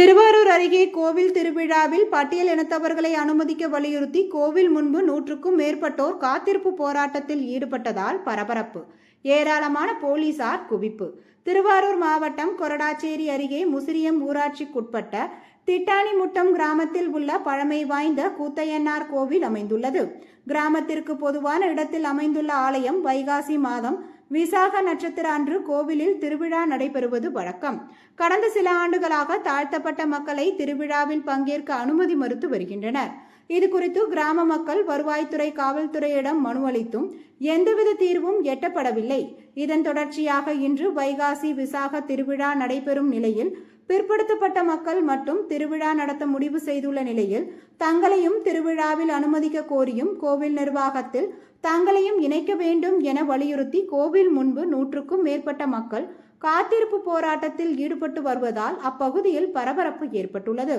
திருவாரூர் அருகே கோவில் திருவிழாவில் பட்டியல் இனத்தவர்களை அனுமதிக்க வலியுறுத்தி கோவில் முன்பு நூற்றுக்கும் மேற்பட்டோர் காத்திருப்பு போராட்டத்தில் ஈடுபட்டதால் பரபரப்பு. ஏராளமான போலீசார் குவிப்பு. திருவாரூர் மாவட்டம் கொரடாச்சேரி அருகே முசிறியம் ஊராட்சிக்குட்பட்ட திட்டானிமுட்டம் கிராமத்தில் உள்ள பழமை வாய்ந்த கூத்தையன்னார் கோவில் அமைந்துள்ளது. கிராமத்திற்கு பொதுவான இடத்தில் அமைந்துள்ள ஆலயம் வைகாசி மாதம் விசாக நட்சத்திர அன்று கோவிலில் திருவிழா நடைபெறுவது வழக்கம். கடந்த சில ஆண்டுகளாக தாழ்த்தப்பட்ட மக்களை திருவிழாவில் பங்கேற்க அனுமதி மறுத்து வருகின்றனர். இது குறித்து கிராம மக்கள் வருவாய்த்துறை காவல்துறையிடம் மனு அளித்தும் எந்தவித தீர்வும் எட்டப்படவில்லை. இதன் தொடர்ச்சியாக இன்று வைகாசி விசாக திருவிழா நடைபெறும் நிலையில் பிற்படுத்தப்பட்ட மக்கள் மட்டும் திருவிழா நடத்த முடிவு செய்துள்ள நிலையில் தங்களையும் திருவிழாவில் அனுமதிக்க கோரியும் கோவில் நிர்வாகத்தில் தங்களையும் இணைக்க வேண்டும் என வலியுறுத்தி கோவில் முன்பு நூற்றுக்கும் மேற்பட்ட மக்கள் காத்திருப்பு போராட்டத்தில் ஈடுபட்டு வருவதால் அப்பகுதியில் பரபரப்பு ஏற்பட்டுள்ளது.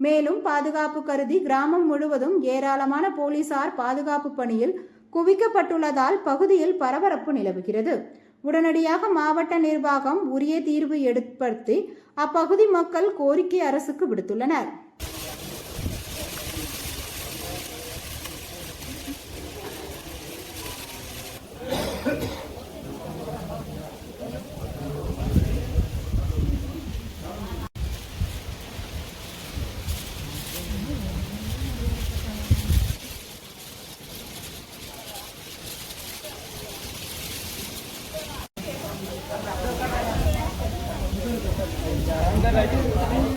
மேலும் பாதுகாப்பு கருதி கிராமம் முழுவதும் ஏராளமான போலீசார் பாதுகாப்பு பணியில் குவிக்கப்பட்டுள்ளதால் பகுதியில் பரபரப்பு நிலவுகிறது. உடனடியாக மாவட்ட நிர்வாகம் உரிய தீர்வு ஏற்படுத்தி அப்பகுதி மக்கள் கோரிக்கை அரசுக்கு விடுத்துள்ளனர். lại đây chứ.